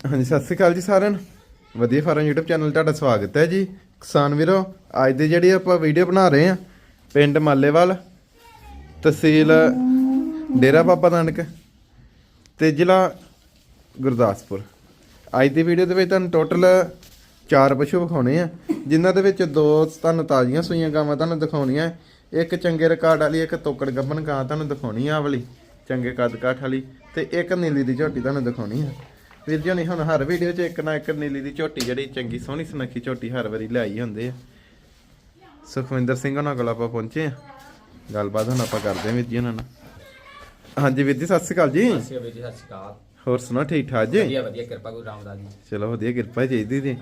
ਹਾਂਜੀ, ਸਤਿ ਸ੍ਰੀ ਅਕਾਲ ਜੀ ਸਾਰਿਆਂ ਨੂੰ। ਵਧੀਆ ਫਾਰਮ YouTube ਚੈਨਲ ਤੁਹਾਡਾ ਸਵਾਗਤ ਹੈ ਜੀ। ਕਿਸਾਨ ਵੀਰੋ, ਅੱਜ ਦੀ ਜਿਹੜੀ ਆਪਾਂ ਵੀਡੀਓ ਬਣਾ ਰਹੇ ਆ ਪਿੰਡ ਮਾਲੇਵਾਲ, ਤਹਿਸੀਲ ਡੇਰਾ ਬਾਬਾ ਨਾਨਕ ਤੇ ਜ਼ਿਲ੍ਹਾ ਗੁਰਦਾਸਪੁਰ। ਅੱਜ ਦੀ ਵੀਡੀਓ ਦੇ ਵਿੱਚ ਤੁਹਾਨੂੰ ਟੋਟਲ ਚਾਰ ਪਸ਼ੂ ਵਿਖਾਉਣੇ ਆ, ਜਿਨ੍ਹਾਂ ਦੇ ਵਿੱਚ ਦੋ ਤੁਹਾਨੂੰ ਤਾਜ਼ੀਆਂ ਸੂਈਆਂ ਗਾਵਾਂ ਤੁਹਾਨੂੰ ਦਿਖਾਉਣੀਆਂ, ਇੱਕ ਚੰਗੇ ਰਿਕਾਰਡ ਵਾਲੀ, ਇੱਕ ਤੋਕੜ ਗੱਬਨ ਗਾਂ ਤੁਹਾਨੂੰ ਦਿਖਾਉਣੀ ਆ ਆਹ ਵਾਲੀ, ਚੰਗੇ ਕੱਦ ਕਾਠ ਵਾਲੀ ਤੇ ਇੱਕ ਨੀਲੀ ਦੀ ਝੋਟੀ ਤੁਹਾਨੂੰ ਦਿਖਾਉਣੀ ਆ। ਵੀਰ ਜੀ ਹੋਣੀ ਹੁਣ ਹਰ ਵੀਡੀਓ 'ਚ ਇੱਕ ਨਾ ਇੱਕ ਨੀਲੀ ਦੀ ਝੋਟੀ ਜਿਹੜੀ ਚੰਗੀ ਸੋਹਣੀ ਸੁਨੱਖੀ ਝੋਟੀ ਹਰ ਵਾਰੀ ਲਿਆਈ ਹੁੰਦੇ ਆ। ਸੁਖਵਿੰਦਰ ਸਿੰਘ ਉਹਨਾਂ ਕੋਲ ਆਪਾਂ ਪਹੁੰਚੇ ਆ। ਗੱਲਬਾਤ ਹੁਣ ਆਪਾਂ ਕਰਦੇ ਆ ਵੀਰ ਜੀ ਉਹਨਾਂ ਨਾਲ। ਹਾਂਜੀ ਵੀਰ ਜੀ ਸਤਿ ਸ਼੍ਰੀ ਅਕਾਲ ਜੀ। ਸਤਿ ਸ਼੍ਰੀ ਅਕਾਲ ਜੀ ਸਤਿ ਸ਼੍ਰੀ ਅਕਾਲ। ਹੋਰ ਸੁਣਾਓ ਠੀਕ ਠਾਕ ਜੀ? ਵਧੀਆ ਵਧੀਆ ਕਿਰਪਾ ਗੁਰੂ ਰਾਮਦਾਸ ਜੀ ਚਲੋ ਵਧੀਆ ਕਿਰਪਾ ਚਾਹੀਦੀ ਜੀ।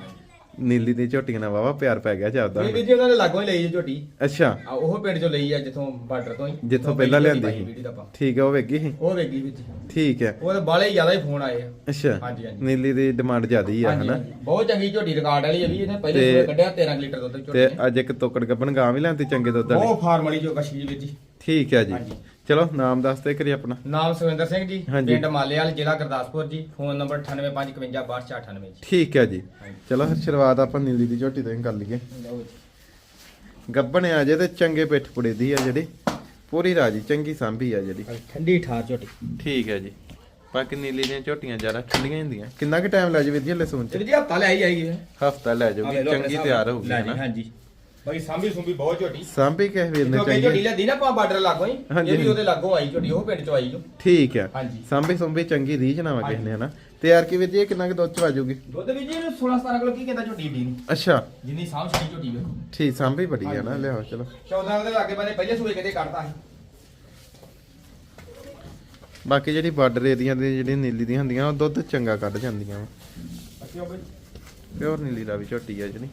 ਨੀਲੀ ਦੀ ਝੋਟੀਆਂ ਨਾਲ ਵਾਵਾ ਪਿਆਰ ਪੈ ਗਿਆ ਚੱਲਦਾ ਇਹ ਜੀ ਉਹਨਾਂ ਨੇ ਲਾਗੋਂ ਹੀ ਲਈ ਹੈ ਝੋਟੀ। ਅੱਛਾ। ਆ ਉਹ ਪਿੰਡ ਚੋਂ ਲਈ ਆ ਜਿੱਥੋਂ ਬਾਰਡਰ ਤੋਂ ਹੀ। ਜਿੱਥੋਂ ਉਹ ਪਹਿਲਾਂ ਲਿਆਂਦੀ ਆਪਾਂ। ਠੀਕ ਹੈ ਉਹ ਵੇਗੀ ਸੀ? ਉਹ ਵੇਗੀ ਵਿੱਚ ਠੀਕ ਹੈ ਉਹ ਤਾਂ ਬਾਲੇ ਜ਼ਿਆਦਾ ਹੀ ਫੋਨ ਆਏ ਆ। ਅੱਛਾ। ਹਾਂਜੀ, ਹਾਂਜੀ। ਨੀਲੀ ਦੀ ਡਿਮਾਂਡ ਜ਼ਿਆਦੀ ਆ ਹਨਾ। ਬਹੁਤ ਚੰਗੀ ਝੋਟੀ ਰਿਕਾਰਡ ਵਾਲੀ ਹੈ ਵੀ ਇਹਨੇ ਪਹਿਲੇ ਕੱਢਿਆ 13 ਲੀਟਰ ਦੁੱਧ ਝੋਟੀ ਤੇ ਅੱਜ ਇੱਕ ਤੋਕੜ ਗੱਬਨ ਗਾਂ ਵੀ ਲੈਂਦੀ ਚੰਗੇ ਦੁੱਧ ਵਾਲੀ। ਬਹੁਤ ਫਾਰਮ ਵਾਲੀ ਜੋ ਕਸ਼ਮੀਰ ਵਿੱਚ ਜੀ। ਠੀਕ ਹੈ ਜੀ। ਹਾਂਜੀ। ਚਲੋ ਨਾਮ ਦੱਸ ਤੇ ਕਰੀ ਆਪਣਾ। ਨਾਮ ਸੁਰਿੰਦਰ ਸਿੰਘ ਜੀ ਹਾਂਜੀ। ਪਿੰਡ ਮਾਲੇਵਾਲ ਜ਼ਿਲ੍ਹਾ ਗੁਰਦਾਸਪੁਰ ਜੀ। ਫੋਨ ਨੰਬਰ 9855526298 ਜੀ। ਠੀਕ ਹੈ ਜੀ। ਚਲੋ ਫਿਰ ਸ਼ੁਰੂਆਤ ਆਪਾਂ ਨੀਲੀ ਦੀ ਝੋਟੀ ਤੋਂ ਹੀ ਕਰ ਲਈਏ। ਲਓ ਜੀ। ਗੱਬਨ ਆ ਜੇ ਤੇ ਚੰਗੇ ਪਿੱਠ ਪੁੜੇ ਦੀ ਆ ਜਿਹੜੀ। ਪੂਰੀ ਰਾਜੀ ਚੰਗੀ ਸਾਂਭੀ ਆ ਜਿਹੜੀ। ਠੰਡੀ ਠਾਰ ਝੋਟੀ। ਠੀਕ ਹੈ ਜੀ। ਬਾਕੀ ਨੀਲੀ ਦੀਆਂ ਝੋਟੀਆਂ ਜ਼ਿਆਦਾ ਠੰਡੀਆਂ ਹੁੰਦੀਆਂ। ਕਿੰਨਾ ਕੁ ਟਾਈਮ ਲੱਗ ਜਾਵੇ ਜੀ ਹਲੇ ਸੂਣ ਚ? ਤੇ ਜੀ ਹਫਤਾ ਲੈ ਆਈ ਆਈ ਹੈ ਹਫਤਾ ਲੈ ਜਾਊਗੀ ਚੰਗੀ ਤਿਆਰ ਹੋਊਗੀ ਹਾਂਜੀ। ਬਾਈ ਸਾਂਭੀ ਸੁੰਭੀ ਬਹੁਤ ਝੋਟੀ। ਸਾਂਭੀ ਕਿਸ ਵੀਰ ਨੇ ਕਈ ਝੋਟੀ ਲੈਂਦੀ ਨਾ ਆਪਾਂ ਬਾਰਡਰ ਲਾਗੋਂ ਹੀ ਹਾਂਜੀ। ਇਹ ਵੀ ਉਹਦੇ ਲਾਗੋਂ ਆਈ ਝੋਟੀ ਉਹ ਪਿੰਡ ਚੋਂ ਆਈ ਜੋ ਠੀਕ ਹੈ ਹਾਂਜੀ। ਸਾਂਭੀ ਸੁੰਭੀ ਚੰਗੀ ਰੀਝ ਨਾ ਵਾ ਕਿਸੇ ਨੇ। ਹਨਾ ਤੇ ਯਾਰ ਕੀ ਵੀਰ ਜੀ ਇਹ ਕਿੰਨਾ ਕੁ ਦੁੱਧ ਚ ਵਾਜੂਗੀ ਦੁੱਧ ਵੀ ਜੀ ਇਹਨੂੰ 16 17 ਕਿਲੋ ਕੀ ਕਹਿੰਦਾ ਝੋਟੀ ਡੀ ਨੂੰ? ਅੱਛਾ। ਜਿੰਨੀ ਸਾਂਭ ਸਕੀ ਝੋਟੀ ਵੇਖੋ। ਠੀਕ ਸਾਂਭੀ ਬੜੀ ਆ ਨਾ। ਲਿਆਓ ਚਲੋ। 14 ਦੇ ਲਾਗੇ ਬੰਦੇ ਪਹਿਲੇ ਸੂਏ ਕਿਤੇ ਕੱਢਤਾ ਸੀ। ਬਾਕੀ ਜਿਹੜੀ ਬਾਰਡਰ ਏਰੀਆ ਦੀ ਜਿਹੜੀ ਨੀਲੀ ਦੀਆਂ ਹੁੰਦੀਆਂ ਉਹ ਦੁੱਧ ਚੰਗਾ ਕੱਢ ਜਾਂਦੀਆਂ ਵਾ। ਅੱਛਾ ਬਈ। ਪਿਓਰ ਨੀਲੀ ਦਾ ਵੀ ਝੋਟੀ ਆ ਜਿਹੜੀ।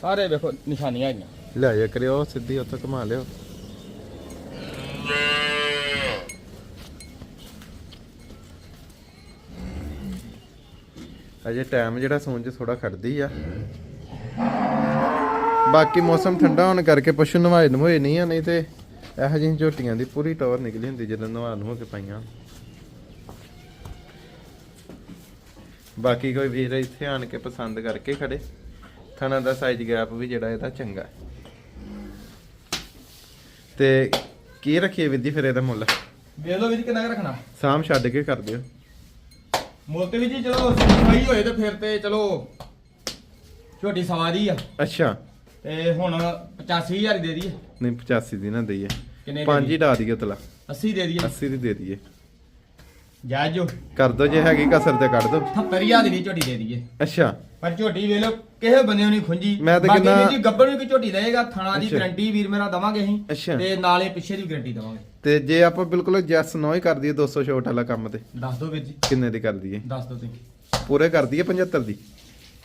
ਸਾਰੇ ਵੇਖੋ ਨਿਸ਼ਾਨੀਆਂ ਆਈਆਂ। ਲੈ ਜਾ ਕਰਿਓ, ਸਿੱਧੀ ਉੱਥੋਂ ਘੁਮਾ ਲਿਓ। ਅਜੇ ਟਾਈਮ ਜਿਹੜਾ ਸੌਣ ਚ ਥੋੜਾ ਖੜਦੀ ਆ। ਬਾਕੀ ਮੌਸਮ ਠੰਡਾ ਹੋਣ ਕਰਕੇ ਪਸ਼ੂ ਨਵਾਏ ਨਵਾਏ ਨਹੀਂ ਆ, ਨਹੀਂ ਤੇ ਇਹੋ ਜਿਹੀਆਂ ਝੋਟੀਆਂ ਦੀ ਪੂਰੀ ਟੌਰ ਨਿਕਲੀ ਹੁੰਦੀ ਜਦੋਂ ਨਵਾ ਨੂੰ ਹੋ ਕੇ ਪਾਈਆਂ। ਬਾਕੀ ਕੋਈ ਵੀਰ ਇੱਥੇ ਆਣ ਕੇ ਪਸੰਦ ਕਰਕੇ ਖੜੇ। ਥਣਾ ਦਾ ਸਾਈਜ਼ ਗੈਪ ਵੀ ਜਿਹੜਾ ਇਹਦਾ ਚੰਗਾ। ਤੇ ਕੀ ਰੱਖੀਏ ਵਿਧੀ ਫਿਰ ਇਹਦਾ ਮੁੱਲ? ਵੇਖ ਲਓ ਕਿੰਨਾ ਕੁ ਰੱਖਣਾ। ਸਾਮ ਛੱਡ ਕੇ ਕਰ ਦਿਓ। ਮੁੱਲ ਤੇ ਵੀ ਜੀ ਚਲੋ ਸਹੀ ਹੋਏ ਤੇ ਫਿਰ ਤੇ ਚਲੋ ਝੋਟੀ ਸਵਾਰੀ ਆ। ਅੱਛਾ। ਤੇ ਹੁਣ 85000 ਦੇ ਦਈਏ। ਨਹੀਂ 85 ਦੀ ਨਾ ਦਈਏ। ਕਿੰਨੇ ਪੰਜ ਹੀ ਡਾ ਦਈਏ ਤਲਾ 80 ਦੇ ਦਈਏ। 80 ਦੀ ਦੇ ਦਈਏ। ਜੋ ਕਰ ਦੋ ਜੇ ਹੈਗੀ ਕਸਰ ਤੇ ਕੱਢ ਦੋ 70000 ਦੀ ਨਹੀਂ ਝੋਟੀ ਦੇ ਦਈਏ। ਅੱਛਾ। ਪਰ ਝੋਟੀ ਵੇਖ ਲਓ ਕਿਸੇ ਬੰਦੇ ਨੂੰ ਨਹੀਂ ਖੁੰਜੀ ਮੈਂ ਤਾਂ ਬਾਕੀ ਕਹਿੰਦਾ- ਵੀਰ ਜੀ ਗੱਬਰ ਨੂੰ ਕੋਈ ਝੋਟੀ ਲਏਗਾ ਥਣਾ ਦੀ ਅੱਛਾ। ਗਾਰੰਟੀ ਵੀਰ ਮੇਰਾ ਦਵਾਂਗੇ ਅੱਛਾ। ਅਸੀਂ ਤੇ ਨਾਲੇ ਪਿੱਛੇ ਦੀ ਗਾਰੰਟੀ ਦਵਾਂਗੇ। ਤੇ ਜੇ ਆਪਾਂ ਬਿਲਕੁਲ ਜੈਸ ਨੋ ਹੀ ਕਰ ਦਈਏ 200 ਛੋਟ ਵਾਲਾ ਕੰਮ ਤੇ। ਦੱਸ ਦਿਓ ਵੀਰ ਜੀ। ਕਿੰਨੇ ਦੀ ਕਰ ਦਈਏ? ਦੱਸ ਦਿਓ ਤੁਸੀਂ। ਪੂਰੇ ਕਰ ਦਈਏ 75 ਦੀ?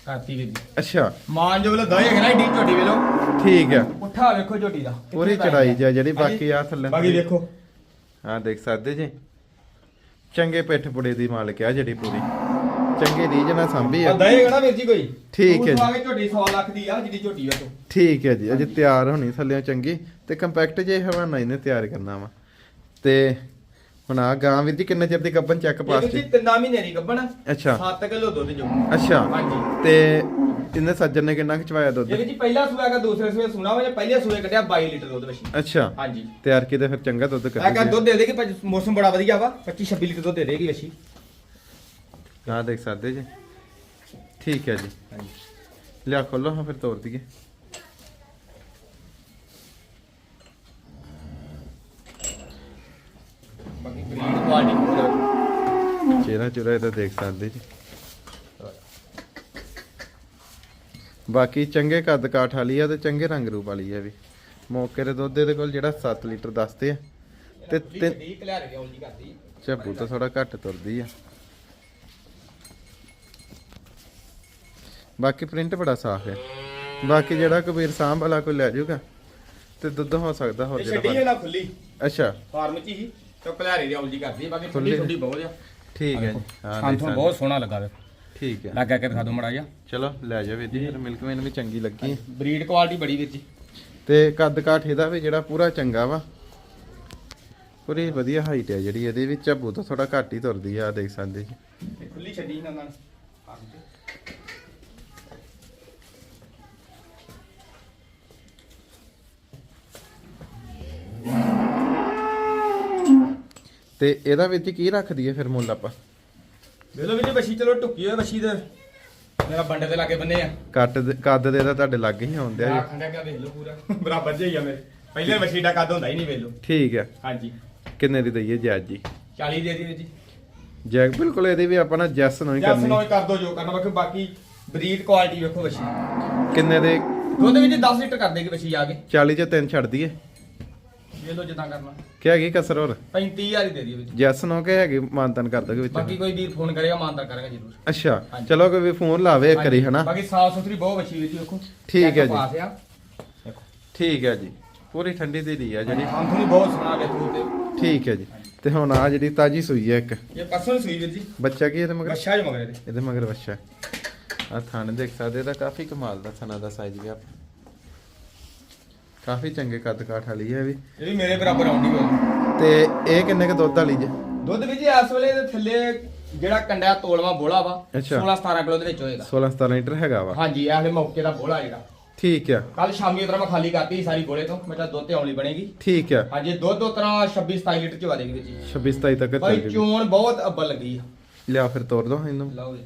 ਕਰਤੀ ਵੀਰ ਜੀ। ਅੱਛਾ। ਮਾਨ ਜੋ ਵੇਲੇ ਦਏ ਹੈਗਾ ਨਾ ਏਡੀ ਝੋਟੀ ਵੇਲੋ। ਠੀਕ ਹੈ ਪੁੱਠਾ ਵੇਖੋ ਝੋਟੀ ਦਾ ਕਿੱਥੇ ਪੂਰੀ ਪੈ ਚੜਾਈ। ਜਾ ਜਿਹੜੀ। ਬਾਕੀ ਆ ਥੱਲੇ। ਬਾਕੀ ਦੇਖੋ ਹਾਂ ਦੇਖ ਸਕਦੇ ਜੀ? ਚੰਗੇ ਪਿੱਠ ਪੁੜੇ ਦੀ ਮਾਲਕ ਆ ਜਿਹੜੀ ਪੂਰੀ। ਚੰਗੇ ਰੀਜ ਨਾਲ ਸਾਂਭੀ ਆ। ਆ ਦਏ ਹੈਗਾ ਨਾ ਵੀਰ ਜੀ ਕੋਈ? ਠੀਕ ਹੈ ਜੀ। ਉਹ ਆ ਕੇ ਝੋਟੀ 100 ਲੱਖ ਦੀ ਆ ਜਿਹੜੀ ਝੋਟੀ ਵੇਖੋ ਠੀਕ ਹੈ ਜੀ ਅਜੇ ਤਿਆਰ ਹੋਣੀ ਥੱਲੇ ਚੰਗੀ। ਤੇ ਕੰਪੈਕਟ ਜੇ ਹਵਾਨਾ ਇਹਨੇ ਤਿਆਰ ਕਰਨਾ ਵਾ। ਤੇ ਹੁਣ ਆ ਗਾਂ ਵੀਰ ਜੀ ਕਿੰਨੇ ਚਿਰ ਦੀ ਗੱਬਨ ਚੈੱਕ ਪਾਸ ਜੀ ਤਿੰਨਾਂ ਮਹੀਨੇ ਦੀ ਗੱਬਣ ਅੱਛਾ। 7 ਕਿਲੋ ਦੁੱਧ ਜੋ ਅੱਛਾ। ਹਾਂਜੀ। ਤੇ ਇਹਨੇ ਸੱਜਣ ਨੇ ਕਿੰਨਾ ਖਿਚਵਾਇਆ ਦੁੱਧ? ਇਹ ਜੀ ਪਹਿਲਾ ਸੂਆ ਹੈਗਾ ਦੂਸਰੇ ਸੂਏ ਸੁਣਾ ਵਾ ਜੇ ਪਹਿਲੇ ਸੂਏ ਕੱਢਿਆ 22 ਲੀਟਰ ਦੁੱਧ ਵਸ਼ੀ ਅੱਛਾ। ਹਾਂਜੀ। ਤਿਆਰ ਕੀਤੇ ਫਿਰ ਚੰਗਾ ਦੁੱਧ ਕਰ ਕਹਿੰਦਾ ਦੁੱਧ ਦੇ ਦੇਗੀ ਮੌਸਮ ਬੜਾ ਵਧੀਆ ਵਾ 25 26 ਲੀਟਰ ਦੁੱਧ ਦੇ ਦੇਗੀ ਵਸ਼ੀ ਆ ਦੇਖ ਸਕਦੇ ਜੀ। ਠੀਕ ਹੈ ਜੀ। ਲਿਆ ਖੋਲੋ ਹਾਂ ਫਿਰ ਤੋੜ ਦਈਏ। ਬਾਕੀ ਬਰੀਡ ਕੁਆਲਿਟੀ ਬਹੁਤ ਚਿਹਰਾ ਚੁਰਾ ਇਹਦਾ ਦੇਖ ਸਕਦੇ ਜੀ। ਬਾਕੀ ਚੰਗੇ ਕੱਦ ਕਾਠ ਵਾਲੀ ਆ ਤੇ ਚੰਗੇ ਰੰਗ ਰੂਪ ਵਾਲੀ ਆ ਵੀ। ਮੌਕੇ ਦੇ ਦੁੱਧ ਇਹਦੇ ਕੋਲ ਜਿਹੜਾ 7 ਲੀਟਰ ਦੱਸਦੇ ਆ। ਤੇ ਤੇ ਤੇ ਕਲਿਆਰ ਗਿਆ ਉਲਟੀ ਕਰਦੀ। ਝੱਬੂ ਤਾਂ ਥੋੜਾ ਘੱਟ ਤੁਰਦੀ ਆ। ਬਾਕੀ ਪ੍ਰਿੰਟ ਬੜਾ ਸਾਫ਼ ਹੈ। ਬਾਕੀ ਜਿਹੜਾ ਕਬੀਰ ਸਾਂਭ ਵਾਲਾ ਕੋਈ ਲੈ ਜਾਊਗਾ ਤੇ ਦੁੱਧ ਹੋ ਸਕਦਾ ਹੋਰ ਇਹ ਜਿਹੜਾ ਛੱਡੀ ਨਾ ਖੁੱਲੀ। ਅੱਛਾ। ਫਾਰਮ ਚ ਹੀ। ਤੇ ਕਲਿਆਰੇ ਦੀ ਉਲਟੀ ਕਰਦੀ ਬਾਕੀ ਖੁੱਲੀ। ਠੰਡੀ ਬਹੁਤ ਆ। ਠੀਕ ਹੈ ਜੀ। ਹਾਂ ਤੁਹਾਨੂੰ। ਬਹੁਤ ਸੋਹਣਾ ਲੱਗਾ ਵੇ। ਠੀਕ ਹੈ। ਲੱਗਾ ਕੇ ਦਿਖਾ ਦੋ ਮੜਾ ਜਾ ਚਲੋ ਲੈ ਜਾ ਵੀਰ ਜੀ ਫਿਰ ਮਿਲਕ ਮੈਨ ਵੀ ਚੰਗੀ ਲੱਗੀ। ਬਰੀਡ ਕੁਆਲਿਟੀ ਬੜੀ ਵੀਰ ਜੀ। ਤੇ ਕੱਦ ਕਾਠ ਇਹਦਾ ਵੀ ਜਿਹੜਾ ਪੂਰਾ ਚੰਗਾ ਵਾ। ਪੂਰੀ ਵਧੀਆ ਹਾਈਟ ਹੈ ਜਿਹੜੀ ਇਹਦੇ ਵਿੱਚ ਝੱਬੂ ਤਾਂ ਥੋੜਾ ਘੱਟ ਹੀ ਤੁਰਦੀ ਆ ਦੇਖ ਸਕਦੇ ਜੀ। ਖੁੱਲੀ ਛੱਡੀ ਨਾ ਨਾਲ ਤੇ ਇਹਦਾ ਵਿੱਚ ਕੀ ਰੱਖਦੀ ਹੈ ਫਿਰ ਮੁੱਲ ਆਪਾਂ? ਵੇਲੋ ਵੀ ਜੀ ਬੱਛੀ ਚਲੋ ਟੁੱਕੀ ਹੋਈ ਬੱਛੀ ਦੇ ਮੇਰਾ ਬੰਡੇ ਦੇ ਲਾਗੇ ਬੰਨੇ ਆ। ਕੱਟ ਦੇ- ਕੱਦ ਦੇ ਤਾਂ ਤੁਹਾਡੇ ਲੱਗ ਹੀ ਆਉਂਦੇ ਆ ਆ ਜੀ ਖੰਡਾ ਕਿਆ ਵੇਖ ਲਓ ਪੂਰਾ। ਬਰਾਬਰ ਜਿਹਾ ਹੀ ਆ ਮੇਰੇ। ਪਹਿਲੇ ਬੱਛੀ ਦਾ ਕੱਦ ਹੁੰਦਾ ਹੀ ਨਹੀਂ ਵੇਲੋ ਠੀਕ ਹੈ ਹਾਂਜੀ। ਕਿੰਨੇ ਦੀ ਦਈਏ ਜੈਜ ਜੀ? 40 ਦੇ ਦੀ ਜੀ। ਜੈਕ ਬਿਲਕੁਲ ਇਹਦੀ ਵੀ ਆਪਾਂ ਨਾ ਜੈਸ ਨਹੀਂ ਜਸ ਕਰਨੀ। ਨੋਏ ਕਰ ਦੋ ਜੋ ਕਰਨਾ। ਬਾਕੀ ਬਾਕੀ ਬਰੀਡ ਕੁਆਲਿਟੀ ਵੇਖੋ ਬੱਛੀ ਕਿੰਨੇ ਦੇ? ਦੁੱਧ ਵਿੱਚ 10 ਲੀਟਰ ਕਰ ਦੇਗੀ ਬੱਛੀ ਆ ਕੇ। 40 ਚ ਤਿੰਨ ਛੱਡ ਦਈਏ। ਵੇਖ ਲਓ ਜਿੱਦਾਂ ਕਰਨਾ। ਕੀ ਹੈਗੀ ਕਸਰ ਹੋਰ? 35000 ਹੀ ਦੇ ਦੀ ਵਿੱਚ। ਜੈਸ ਨੋ ਕੇ ਹੈਗੀ? ਮਾਨਤਨ ਕਰ ਦੋਗੇ ਵਿੱਚ? ਬਾਕੀ ਕੋਈ ਵੀਰ ਫੋਨ ਕਰੇਗਾ ਮਾਨਦਾਰ ਕਰਾਂਗਾ ਜ਼ਰੂਰ। ਅੱਛਾ ਹਾਂਜੀ। ਚਲੋ ਕੋਈ ਵੀ ਫੋਨ ਲਾਵੇ ਇੱਕ ਵਾਰੀ ਹਨਾ? ਬਾਕੀ ਸਾਫ਼ ਸੁਥਰੀ ਬਹੁਤ ਬੱਛੀ ਵਿੱਚ ਵੇਖੋ। ਠੀਕ ਹੈ ਜੀ। ਪਾਸ ਆ। ਦੇਖੋ ਠੀਕ ਹੈ ਜੀ। ਪੂਰੀ ਠੰਡੀ ਦੀ ਦੀ ਆ ਜਿਹੜੀ। ਹਾਂ ਤੁਹਾਨੂੰ ਬਹੁਤ ਸੋਹਣਾ ਵੇਖੋ ਤੇ। ਠੀਕ ਹੈ ਜੀ। ਤੇ ਹੁਣ ਆ ਜਿਹੜੀ ਤਾਜੀ ਸੂਈ ਹੈ ਇੱਕ। ਇਹ ਪਰਸਨ ਸੂਈ ਵੀਰ ਜੀ। ਬੱਚਾ ਕੀ ਇਹਦੇ ਮਗਰ? ਬੱਛਾ ਜੋ ਮਗਰ ਇਹਦੇ। ਇਹਦੇ ਮਗਰ ਬੱਚਾ। ਆ ਥਣ ਦੇਖ ਸਕਦੇ ਇਹਦਾ ਕਾਫੀ ਕਮਾਲ ਦਾ ਥਣਾ ਦਾ ਸਾਈਜ਼ ਵੀ ਆ। ਕਾਫੀ ਚੰਗੇ ਕੱਦ ਕਾਠ ਵਾਲੀ ਹੈ ਇਹ ਵੀ। ਇਹ ਵੀ ਮੇਰੇ ਬਰਾਬਰ ਆਉਂਦੀ ਹੋਈ ਤੇ ਇਹ ਕਿੰਨੇ ਕ ਦੁੱਧ ਵਾਲੀ ਜੇ? ਦੁੱਧ ਵੀ ਜੀ ਇਸ ਵੇਲੇ ਦੇ ਥੱਲੇ ਜਿਹੜਾ ਕੰਡਾ ਤੋਲਵਾ ਬੋਲਾ ਵਾ ਅੱਛਾ। 16 17 ਕਿਲੋ ਦੇ ਵਿੱਚ ਹੋਏਗਾ 16 17 ਲੀਟਰ ਹੈਗਾ ਵਾ। ਹਾਂਜੀ ਇਹ ਹਲੇ ਮੌਕੇ ਦਾ ਬੋਲਾ ਜਿਹੜਾ। ਠੀਕ ਆ। ਕੱਲ ਸ਼ਾਮੀ ਉਤਰਾ ਮੈਂ ਖਾਲੀ ਕਰਤੀ ਸੀ ਸਾਰੀ ਬੋਲੇ ਤੋਂ। ਮੈਂ ਕਿਹਾ ਦੁੱਧ ਤੇ ਆਉਣੀ ਬਣੇਗੀ। ਠੀਕ ਆ। ਹਾਂਜੀ ਦੁੱਧ ਉਤਰਾ 26 27 ਲੀਟਰ ਚ ਵਿੱਚ ਜੀ। 26 27 ਤੱਕ ਚੱਲ ਭਾਈ ਜੇਗੀ ਚੋਣ ਬਹੁਤ ਅੱਬਲ ਲੱਗੀ ਆ। ਲਿਆ ਫਿਰ ਤੋੜ ਦੋ ਇਹਨੂੰ। ਲਓ ਜੀ।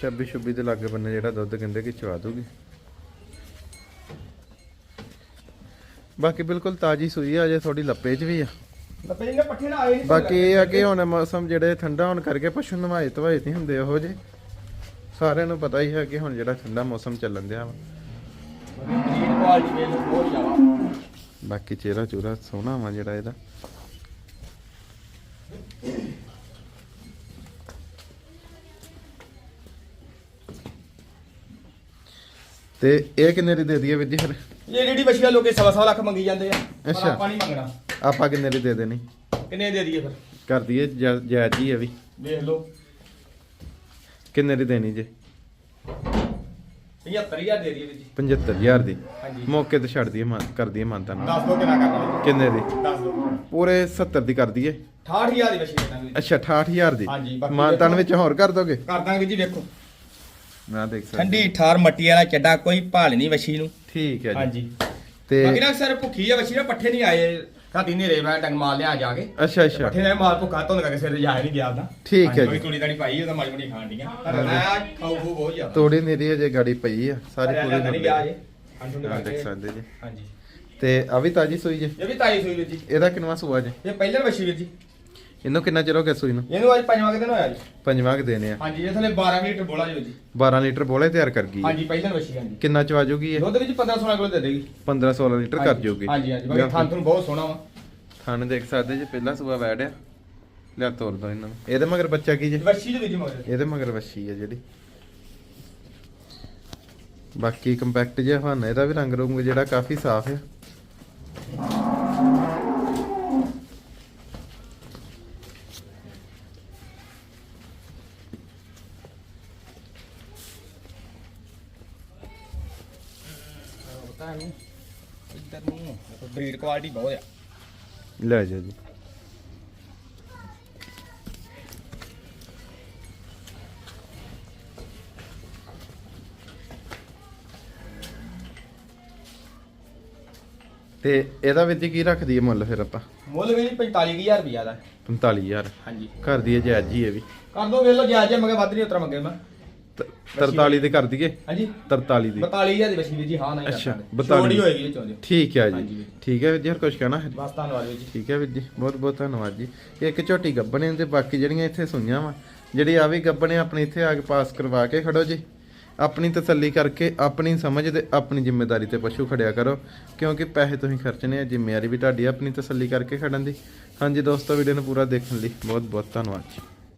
ਛੱਬੀ ਛੱਬੀ ਦੇ ਲਾਗੇ ਬੰਨੇ ਜਿਹੜਾ ਦੁੱਧ ਕਹਿੰਦੇ ਕਿ ਚਵਾ ਦੂਗੀ। ਬਾਕੀ ਬਿਲਕੁਲ ਤਾਜੀ ਸੂਈ ਆ ਅਜੇ ਥੋੜੀ ਲੱਪੇ 'ਚ ਵੀ ਆ। ਲੱਪੇ ਜਿੰਨੇ ਪੱਠੇ ਨਾ ਆਏ ਨਹੀਂ ਬਾਕੀ ਇਹ ਆ ਕਿ ਹੁਣ ਮੌਸਮ ਜਿਹੜੇ ਠੰਡਾ ਹੋਣ ਕਰਕੇ ਪਸ਼ੂ ਨਵਾਏ ਧਵਾਏ ਨਹੀਂ ਹੁੰਦੇ ਉਹੋ ਜੇ ਸਾਰਿਆਂ ਨੂੰ ਪਤਾ ਹੀ ਹੈ ਕਿ ਹੁਣ ਜਿਹੜਾ ਠੰਡਾ ਮੌਸਮ ਚੱਲਣ ਦਿਆ ਵਾ। ਬਾਕੀ ਚਿਹਰਾ ਚੂਰਾ ਸੋਹਣਾ ਵਾ ਜਿਹੜਾ ਇਹਦਾ। ਤੇ ਇਹ ਕਿੰਨੇ ਦੀ ਦੇ ਦਈਏ ਵੀਰ ਜੀ ਫਿਰ? ਇਹ ਜਿਹੜੀ ਬੱਛੀਆਂ ਲੋਕੇ ਸਵਾ ਸਵਾ ਲੱਖ ਮੰਗੀ ਜਾਂਦੇ ਆ। ਪਰ ਅੱਛਾ। ਆਪਾਂ ਨਹੀਂ ਮੰਗਣਾ। ਆਪਾਂ ਕਿੰਨੇ ਦੀ ਦੇ ਦੇਣੀ? ਕਿੰਨੇ ਦੇ ਦਈਏ ਫਿਰ? ਕਰ ਦਈਏ ਜੈ- ਜਾਇਜ਼ ਹੀ ਹੈ ਵੀ। ਵੇਖ ਲਓ। ਕਿੰਨੇ ਦੀ ਦੇਣੀ ਜੇ? 75000 ਦੇ ਦਈਏ ਵੀਰ ਜੀ। 75000 ਦੀ। ਹਾਂਜੀ। ਮੌਕੇ ਤੇ ਛੱਡ ਦਈਏ ਮਾਨ ਕਰ ਦਈਏ ਮਾਨਤਾ ਨਾਲ। ਦੱਸ ਦੋ ਕਿੰਨਾ ਕਰਨਾ ਕਿੰਨੇ ਦੀ? ਦੱਸ ਦੋ ਪੂਰੇ 70 ਦੀ ਕਰ ਦਈਏ। 68000 ਦੀ ਵੀਰ ਜੀ। ਅੱਛਾ 68000 ਦੀ। ਹਾਂਜੀ, ਬਾਕੀ ਮਾਨਤਾਨ ਦੇਖੋ। ਵਿੱਚ ਹੋਰ ਕਰ ਦੋਗੇ? ਕਰ ਦਾਂਗੇ ਜੀ ਵੇਖੋ ਮੈਂ ਦੇਖ ਸਕਦਾ। ਠੰਡੀ ਠਾਰ ਮੱਟੀ ਵਾਲਾ ਚੱਡਾ ਕੋਈ ਭਾਲ ਨਹੀਂ ਬੱਛੀ ਨੂੰ। ਠੀਕ ਹੈ ਜੀ। ਹਾਂਜੀ। ਤੇ ਬਾਕੀ ਨਾ ਸਰ ਭੁੱਖੀ ਆ ਬੱਛੀ ਨਾ ਪੱਠੇ ਨਹੀਂ ਆਏ। ਰਾਤੀ ਨੇਰੇ ਮੈਂ ਡੰਗ ਮਾਰ ਲਿਆ ਜਾ ਕੇ। ਅੱਛਾ ਅੱਛਾ। ਪੱਠੇ ਨੇ ਮਾਰ ਭੁੱਖਾ ਤੋਂ ਕਰਕੇ ਸਿਰ ਜਾਇਆ ਨਹੀਂ ਗਿਆ ਉਹਦਾ ਠੀਕ ਹੈ ਜੀ। ਕੋਈ ਕੁੜੀ ਦਾੜੀ ਪਾਈ ਉਹਦਾ ਮਾੜੀ ਮੋਟੀ ਖਾਣ ਡੀਆਂ ਪਰ ਮੈਂ ਖਾਉ ਖੂ ਬਹੁਤ ਜ਼ਿਆਦਾ। ਤੋੜੀ ਨੀਰੀ ਹਜੇ ਗਾੜੀ ਪਈ ਆ ਸਾਰੀ ਪੂਰੀ ਨਹੀਂ ਗਿਆ ਜੇ ਹਾਂਜੀ ਹਾਂ ਦੇਖ ਸਕਦੇ ਜੀ। ਹਾਂਜੀ। ਤੇ ਆ ਵੀ ਤਾਜੀ ਸੂਈ ਜੇ? ਇਹ ਵੀ ਤਾਈ ਸੂਈ ਵੀਰ ਜੀ। ਇਹਦਾ ਕਿੰਨਾ ਸੂਆ ਜੇ? ਇਹ ਪਹਿਲੇ ਬੱਛੀ ਵੀਰ ਜੀ। ਇਹਨੂੰ ਕਿੰਨਾ ਚਿਰ ਹੋ ਗਿਆ ਸੂਈ ਨੂੰ? ਇਹਨੂੰ ਅੱਜ ਪੰਜਵਾਂ ਕੁ ਦਿਨ ਹੋਇਆ ਜੀ। ਪੰਜਵਾਂ ਕਿ ਆ। ਹਾਂਜੀ ਇਹ ਥਲੇ 12 ਲੀਟਰ ਬੋਲਾ ਜੀ ਜੀ। 12 ਲੀਟਰ ਬੋਲੇ ਤਿਆਰ ਕਰ ਗਈ। ਹਾਂਜੀ ਪਹਿਲੇ ਬੱਛੀ ਹਾਂਜੀ ਕਿੰਨਾ ਚਵਾ ਜੂਗੀ ਇਹ? ਦੁੱਧ ਵਿੱਚ 15 16 ਕਿਲੋ ਦੇ ਦੇਗੀ। 15 16 ਲੀਟਰ ਕਰ ਜੂਗੀ। ਹਾਂਜੀ ਹਾਂਜੀ ਬਾਕੀ ਥਾਂ ਤੁਹਾਨੂੰ ਬਹੁਤ ਸੋਹਣਾ ਵਾ। ਥਣ ਦੇਖ ਸਕਦੇ ਜੀ ਪਹਿਲਾ ਸੂਆ ਵੈੜ ਆ। ਲਿਆ ਤੋਰ ਦੋ ਇਹਨਾਂ ਨੂੰ। ਇਹਦੇ ਮਗਰ ਬੱਚਾ ਕੀ ਜੇ? ਬੱਛੀ ਦੇ ਵਿੱਚ ਮਗਰ। ਇਹਦੇ ਮਗਰ ਵੱਛੀ ਆ ਜਿਹੜੀ। ਬਾਕੀ ਕੰਪੈਕਟ ਜਿਹਾ ਹਵਾਨਾ ਇਹਦਾ ਵੀ ਰੰਗ ਰੂੰਗ ਜਿਹੜਾ ਕਾਫੀ ਸਾਫ਼ ਆ। ਪਤਾ ਨਹੀਂ। ਇੱਧਰ ਨੂੰ ਬਰੀਡ ਕੁਆਲਿਟੀ ਬਹੁਤ ਆ। ਲੈ ਜਾ ਜੀ। ਤੇ ਇਹਦਾ ਵਿੱਚ ਕੀ ਰੱਖਦੀ ਹੈ ਮੁੱਲ ਫਿਰ ਆਪਾਂ? ਮੁੱਲ ਵੀ 45000 ਰੁਪਿਆ ਦਾ। 45000 ਹਾਂਜੀ। ਕਰ ਦਈਏ ਜਾਇਜ਼ ਹੀ ਇਹ ਵੀ। ਕਰ ਦੋ ਵੇਖ ਲਓ ਜਾਇਜ਼ ਮਗੇ ਵੱਧ ਨਹੀਂ ਉਤਰਾ ਮੰਗੇ ਮੈਂ। 43 ਦੇ ਕਰ ਦਈਏ ਹਾਂਜੀ। 43 ਦੀ। 42000 ਦੀ ਬੱਚੀ ਵੀ ਜੀ ਹਾਂ ਨਹੀਂ ਅੱਛਾ, ਕਰਦੇ। 42 ਛੋਟੀ ਹੋਏਗੀ ਵਿੱਚ ਆਉਂਦੀ ਠੀਕ ਹੈ ਜੀ। ਵੀਰ। ਠੀਕ ਹੈ ਵੀਰ ਜੀ ਹੋਰ ਕੁਝ ਕਹਿਣਾ? ਹੈ ਬਸ ਧੰਨਵਾਦ ਵੀਰ ਜੀ। ਠੀਕ ਹੈ ਵੀਰ ਜੀ ਬਹੁਤ ਬਹੁਤ ਧੰਨਵਾਦ ਜੀ। ਇੱਕ ਝੋਟੀ ਗੱਬਣੇ ਤੇ ਬਾਕੀ ਜਿਹੜੀਆਂ ਇੱਥੇ ਸੁਈਆਂ ਵਾ ਜਿਹੜੀ ਆ ਵੀ ਗੱਬਣੇ ਆਪਣੇ ਇੱਥੇ ਆ ਕੇ ਪਾਸ ਕਰਵਾ ਕੇ ਖੜੋ ਜੀ। ਆਪਣੀ ਤਸੱਲੀ ਕਰਕੇ ਆਪਣੀ ਸਮਝ ਤੇ ਆਪਣੀ ਜ਼ਿੰਮੇਵਾਰੀ ਤੇ ਪਸ਼ੂ ਖੜਿਆ ਕਰੋ ਕਿਉਂਕਿ ਪੈਸੇ ਤੁਸੀਂ ਖਰਚਣੇ ਆ ਜ਼ਿੰਮੇਵਾਰੀ ਵੀ ਤੁਹਾਡੀ ਆਪਣੀ ਤਸੱਲੀ ਕਰਕੇ ਖੜਨ ਦੀ। ਹਾਂਜੀ ਦੋਸਤੋ ਵੀਡੀਓ ਨੂੰ ਪੂਰਾ ਦੇਖਣ ਲਈ ਬਹੁਤ ਬਹੁਤ ਧੰਨਵਾਦ ਜੀ।